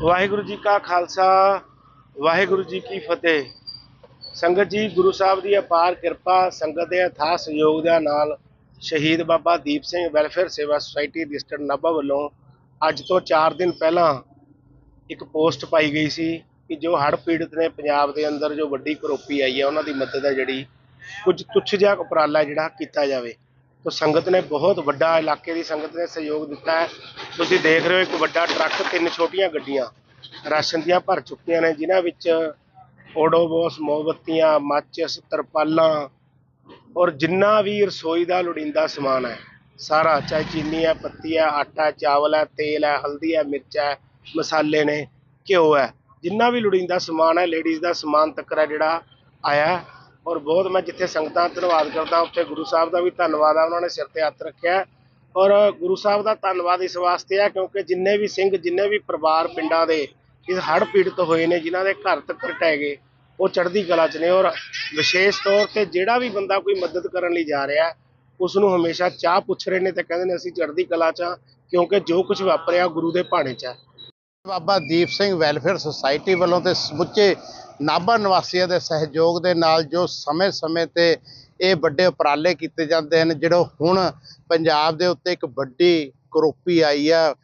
ਵਾਹਿਗੁਰੂ ਜੀ ਕਾ ਖਾਲਸਾ, ਵਾਹਿਗੁਰੂ ਜੀ ਕੀ ਫਤਿਹ। ਸੰਗਤ ਜੀ, ਗੁਰੂ ਸਾਹਿਬ ਦੀ ਅਪਾਰ ਕਿਰਪਾ, ਸੰਗਤ ਦੇ ਅਥਾਹ ਸਹਿਯੋਗ ਦੇ ਨਾਲ ਸ਼ਹੀਦ ਬਾਬਾ ਦੀਪ ਸਿੰਘ ਵੈਲਫੇਅਰ ਸੇਵਾ ਸੁਸਾਇਟੀ ਡਿਸਟ੍ਰਿਕਟ ਨਾਭਾ ਵੱਲੋਂ ਅੱਜ ਤੋਂ 4 ਦਿਨ ਪਹਿਲਾਂ ਇੱਕ ਪੋਸਟ ਪਾਈ ਗਈ ਸੀ ਕਿ ਜੋ ਹੜ੍ਹ ਪੀੜਤ ਨੇ ਪੰਜਾਬ ਦੇ ਅੰਦਰ ਜੋ ਵੱਡੀ ਕਰੋਪੀ ਆਈ ਹੈ, ਉਹਨਾਂ ਦੀ ਮਦਦ ਹੈ ਜਿਹੜੀ ਕੁਝ ਤੁੱਛ ਜਿਹਾ ਉਪਰਾਲਾ ਜਿਹੜਾ ਕੀਤਾ ਜਾਵੇ। ਤੋ ਸੰਗਤ ਨੇ ਬਹੁਤ ਵੱਡਾ ਇਲਾਕੇ ਦੀ ਸੰਗਤ ਨੇ ਸਹਿਯੋਗ ਦਿੱਤਾ ਹੈ। ਤੁਸੀਂ ਦੇਖ ਰਹੇ ਹੋ ਇੱਕ ਵੱਡਾ ਟਰੱਕ, ਤਿੰਨ ਛੋਟੀਆਂ ਗੱਡੀਆਂ ਰਾਸ਼ਨ ਦੀਆਂ ਭਰ ਚੁੱਕੀਆਂ ਨੇ, ਜਿਨ੍ਹਾਂ ਵਿੱਚ ਓਡੋਬੋਸ ਮੋਮਬੱਤੀਆਂ ਮਾਚਿਸ ਤਰਪਾਲਾਂ ਔਰ ਜਿੰਨਾ ਵੀ ਰਸੋਈ ਦਾ ਲੋੜੀਂਦਾ ਸਮਾਨ ਹੈ, ਸਾਰਾ, ਚਾਹੇ ਚੀਨੀ ਹੈ, ਪੱਤੀ ਹੈ, ਆਟਾ ਚਾਵਲ ਹੈ, ਤੇਲ ਹੈ, ਹਲਦੀ ਹੈ, ਮਿਰਚ ਹੈ, ਮਸਾਲੇ ਨੇ, ਘਿਓ ਹੈ। ਜਿੰਨਾ ਵੀ ਲੋੜੀਂਦਾ ਸਮਾਨ ਹੈ, ਲੇਡੀਜ਼ ਦਾ ਸਮਾਨ ਤੱਕ ਹੈ ਜਿਹੜਾ ਆਇਆ ਔਰ ਬਹੁਤ ਮੈਂ ਜਿੱਥੇ ਸੰਗਤਾਂ ਦਾ ਧੰਨਵਾਦ ਕਰਦਾ ਉੱਥੇ ਗੁਰੂ ਸਾਹਿਬ ਦਾ ਵੀ ਧੰਨਵਾਦ ਆ ਉਹਨਾਂ ਨੇ ਸਿਰ ਤੇ ਹੱਥ ਰੱਖਿਆ ਔਰ ਗੁਰੂ ਸਾਹਿਬ ਦਾ ਧੰਨਵਾਦ ਇਸ ਵਾਸਤੇ ਆ ਕਿਉਂਕਿ ਜਿੰਨੇ ਵੀ ਸਿੰਘ ਜਿੰਨੇ ਵੀ ਪਰਿਵਾਰ ਪਿੰਡਾਂ ਦੇ ਇਸ ਹੜ੍ਹ ਪੀੜਤ ਹੋਏ ਨੇ ਜਿਨ੍ਹਾਂ ਦੇ ਘਰ ਤੱਕ ਢਹਿ ਗਏ ਉਹ ਚੜ੍ਹਦੀ ਕਲਾ 'ਚ ਨੇ। ਔਰ ਵਿਸ਼ੇਸ਼ ਤੌਰ ਤੇ ਜਿਹੜਾ ਵੀ ਬੰਦਾ ਕੋਈ ਮਦਦ ਕਰਨ ਲਈ ਜਾ ਰਿਹਾ ਹੈ, ਉਸ ਨੂੰ ਹਮੇਸ਼ਾ ਚਾਹ ਪੁੱਛ ਰਹੇ ਨੇ ਤੇ ਕਹਿੰਦੇ ਨੇ ਅਸੀਂ ਚੜ੍ਹਦੀ ਕਲਾ 'ਚ ਹਾਂ ਕਿਉਂਕਿ ਜੋ ਕੁਝ ਵਾਪਰਿਆ ਗੁਰੂ ਦੇ ਭਾਣੇ 'ਚ ਹੈ ਬਾਬਾ ਦੀਪ ਸਿੰਘ ਵੈਲਫੇਅਰ ਸੁਸਾਇਟੀ ਵੱਲੋਂ ਤੇ ਸਮੁੱਚੇ ਨਾਭਾ ਨਿਵਾਸੀਆਂ ਦੇ ਸਹਿਯੋਗ ਦੇ ਨਾਲ ਜੋ ਸਮੇਂ-ਸਮੇਂ ਤੇ ਇਹ ਵੱਡੇ ਉਪਰਾਲੇ ਕੀਤੇ ਜਾਂਦੇ ਹਨ, ਜਿਹੜਾ ਹੁਣ ਪੰਜਾਬ ਦੇ ਉੱਤੇ ਇੱਕ ਵੱਡੀ ਕਰੋਪੀ ਆਈ ਆ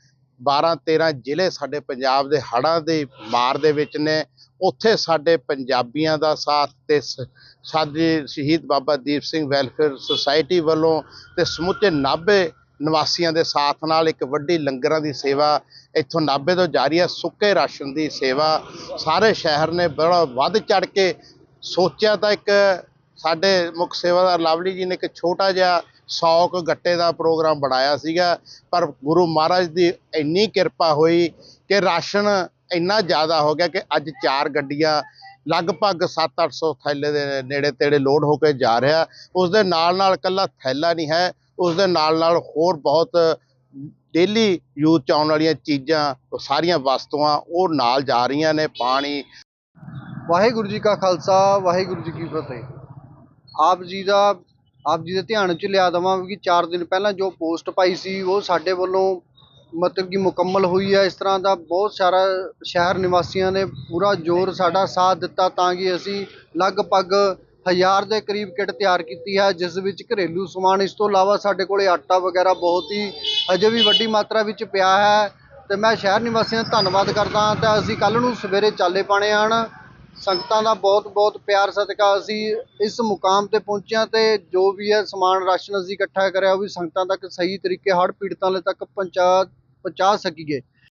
12-13 ਜ਼ਿਲ੍ਹੇ ਸਾਡੇ ਪੰਜਾਬ ਦੇ ਹੜ੍ਹਾਂ ਦੀ ਮਾਰ ਦੇ ਵਿੱਚ ਨੇ, ਉੱਥੇ ਸਾਡੇ ਪੰਜਾਬੀਆਂ ਦਾ ਸਾਥ ਤੇ ਸ- ਸਾਡੇ ਸ਼ਹੀਦ ਬਾਬਾ ਦੀਪ ਸਿੰਘ ਵੈਲਫੇਅਰ ਸੁਸਾਇਟੀ ਵੱਲੋਂ ਤੇ ਸਮੁੱਚੇ ਨਾਭੇ ਨਿਵਾਸੀਆਂ ਦੇ ਸਾਥ ਨਾਲ ਇੱਕ ਵੱਡੀ ਲੰਗਰਾਂ ਦੀ ਸੇਵਾ ਇੱਥੋਂ ਨਾਭੇ ਤੋਂ ਜਾਰੀ ਹੈ। ਸੁੱਕੇ ਰਾਸ਼ਨ ਦੀ ਸੇਵਾ ਸਾਰੇ ਸ਼ਹਿਰ ਨੇ ਬੜਾ ਵੱਧ ਚੜ ਕੇ ਸੋਚਿਆ ਤਾਂ ਇੱਕ ਸਾਡੇ ਮੁੱਖ ਸੇਵਾਦਾਰ ਲਵਲੀ ਜੀ ਨੇ ਇੱਕ ਛੋਟਾ ਜਿਹਾ ਸੌਕ ਗੱਟੇ ਦਾ ਪ੍ਰੋਗਰਾਮ ਬਣਾਇਆ ਸੀਗਾ, ਪਰ ਗੁਰੂ ਮਹਾਰਾਜ ਦੀ ਇੰਨੀ ਕਿਰਪਾ ਹੋਈ ਕਿ ਰਾਸ਼ਨ ਇੰਨਾ ਜ਼ਿਆਦਾ ਹੋ ਗਿਆ ਕਿ ਅੱਜ ਚਾਰ ਗੱਡੀਆਂ ਲਗਭਗ 7-800 ਥੈਲੇ ਦੇ ਨੇੜੇ ਤੇੜੇ ਲੋਡ ਹੋ ਕੇ ਜਾ ਰਿਹਾ। ਉਸ ਦੇ ਨਾਲ ਨਾਲ ਇਕੱਲਾ ਥੈਲਾ ਨਹੀਂ ਹੈ ਉਸ ਦੇ ਨਾਲ ਨਾਲ ਹੋਰ ਬਹੁਤ ਡੇਲੀ ਯੂਜ਼ ਚ ਆਉਣ ਵਾਲੀਆਂ ਚੀਜ਼ਾਂ ਉਹ ਸਾਰੀਆਂ ਵਸਤੂਆਂ ਉਹ ਨਾਲ ਜਾ ਰਹੀਆਂ ਨੇ, ਪਾਣੀ। ਵਾਹਿਗੁਰੂ ਜੀ ਕਾ ਖਾਲਸਾ, ਵਾਹਿਗੁਰੂ ਜੀ ਕੀ ਫਤਿਹ। ਆਪ ਜੀ ਦਾ, ਆਪ ਜੀ ਦੇ ਧਿਆਨ 'ਚ ਲਿਆ ਦੇਵਾਂ ਕਿ 4 ਦਿਨ ਪਹਿਲਾਂ ਜੋ ਪੋਸਟ ਪਾਈ ਸੀ, ਉਹ ਸਾਡੇ ਵੱਲੋਂ ਮਤਲਬ ਕਿ ਮੁਕੰਮਲ ਹੋਈ ਹੈ। ਇਸ ਤਰ੍ਹਾਂ ਦਾ ਬਹੁਤ ਸਾਰਾ ਸ਼ਹਿਰ ਨਿਵਾਸੀਆਂ ਨੇ ਪੂਰਾ ਜ਼ੋਰ ਸਾਡਾ ਸਾਥ ਦਿੱਤਾ ਤਾਂ ਕਿ ਅਸੀਂ ਲਗਭਗ ਹਜ਼ਾਰ ਦੇ ਕਰੀਬ ਕਿੱਟ ਤਿਆਰ ਕੀਤੀ ਹੈ, ਜਿਸ ਵਿੱਚ ਘਰੇਲੂ ਸਮਾਨ, ਇਸ ਤੋਂ ਇਲਾਵਾ ਸਾਡੇ ਕੋਲੇ ਆਟਾ ਵਗੈਰਾ ਬਹੁਤ ਹੀ ਅਜੇ ਵੀ ਵੱਡੀ ਮਾਤਰਾ ਵਿੱਚ ਪਿਆ ਹੈ ਤੇ ਮੈਂ ਸ਼ਹਿਰ ਨਿਵਾਸੀਆਂ ਦਾ ਧੰਨਵਾਦ ਕਰਦਾ ਹਾਂ। ਤੇ ਅਸੀਂ ਕੱਲ ਨੂੰ ਸਵੇਰੇ ਚਾਲੇ ਪਾਣੇ ਆਣ। ਸੰਗਤਾਂ ਦਾ ਬਹੁਤ ਬਹੁਤ ਪਿਆਰ ਸਦਕਾ ਅਸੀਂ ਇਸ ਮੁਕਾਮ ਤੇ ਪਹੁੰਚਿਆ ਤੇ ਜੋ ਵੀ ਹੈ ਸਮਾਨ ਰਾਸ਼ਨ ਅਸੀਂ ਇਕੱਠਾ ਕਰਿਆ, ਉਹ ਵੀ ਸੰਗਤਾਂ ਤੱਕ ਸਹੀ ਤਰੀਕੇ, ਹੜ੍ਹ ਪੀੜਤਾਂ ਲਈ ਤੱਕ ਪਹੁੰਚਾ ਪਹੁੰਚਾ ਸਕੀਏ।